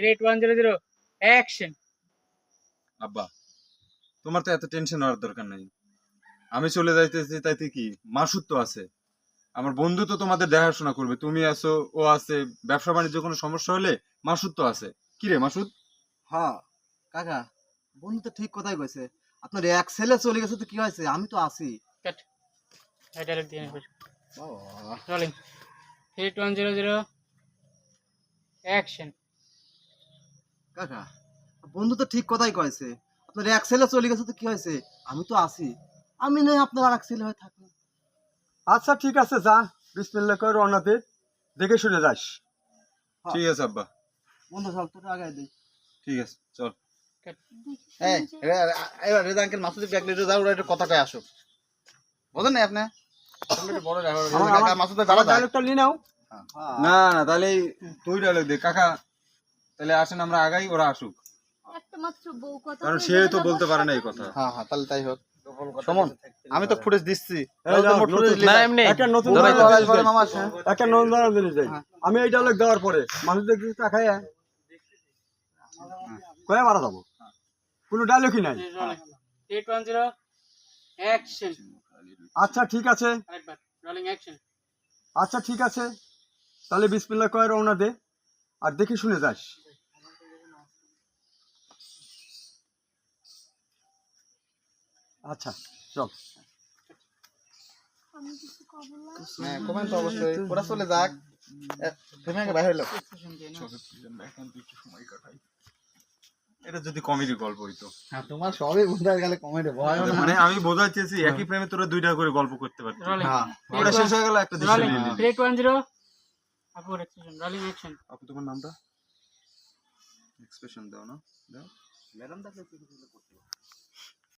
Three two one zero zero action আব্বা তোমার তো এত টেনশন হওয়ার দরকার নেই। আমি চলে যাইতেছি তাইতে কি? মাসুদ তো আছে। আমার বন্ধু তো তোমাদের দেখাশোনা করবে। তুমি আছো ও আছে ব্যবসা বাণিজ্য কোনো সমস্যা হলে মাসুদ তো আছে। কি রে মাসুদ? হ্যাঁ কাকা বন্ধু তো ঠিক কথাই কইছে। আপনার এক ছেলে চলে গেছে তো কি হয়েছে? আমি তো আছি। কাট ডাইরেক্ট দিয়ে three one zero zero action কাকা বন্ধু তো ঠিক কথাই কয়েছে। আপনার এক ছেলে চলে গেছে তো কি হয়েছে? আমি তো আছি। আমি নয় আপনার আর এক ছেলে হয়ে থাকব আচ্ছা ঠিক আছে যা। বিসমিল্লা করে রওনাতে দেখে শুনে যাস। ঠিক আছে আব্বা। বন্ধু চল তোর আগে দিই। ঠিক আছে চল। এই এবার রেজা আঙ্কেল মাসুদি ব্যাগ যাও ওরা একটু আসুক। বুঝেন না আপনি? বড় মাসুদের দাঁড়া ডায়লগটা নিয়ে নাও। না না তাহলে তুই ডায়লগ দে। কাকা তাহলে আসেন আমরা আগাই ওরা আসুক। কারণ সে তো বলতে পারে না এই কথা। হ্যাঁ হ্যাঁ তাহলে তাই হোক। সমন আমি তো ফুটেজ দিচ্ছি। একটা নতুন। একটা নতুন ধরনের জিনিস। হ্যাঁ। আমি এই ডায়লগ দেওয়ার পরে। মানুষ দেখি তাকাই কয়ে মারা যাব। কোনো ডায়লগই নাই। আচ্ছা ঠিক আছে। আরেকবার রোলিং অ্যাকশন আচ্ছা ঠিক আছে। তাহলে বিসমিল্লা কয়ে রওনা দে। আর দেখে শুনে যাস। আচ্ছা চল। আমি কিছু হ্যাঁ কমেন্ট তো অবশ্যই। ওরা চলে যাক। তুমি আগে বাইরে হইল। এটা যদি কমেডি গল্প হইতো। হ্যাঁ তোমার সবই বুঝতে গেলে কমেন্টে ভয় মানে আমি বোঝাতে চেয়েছি একই প্রেমে তোরা দুইটা করে গল্প করতে পারতি। রোলিং হ্যাঁ ওটা শেষ হয়ে গেল একটা দৃশ্য নিয়ে রোলিং অ্যাকশন আপু তোমার নামটা? এক্সপ্রেশন দাও না। দাও। ম্যাডাম দেখলে কিছু করতে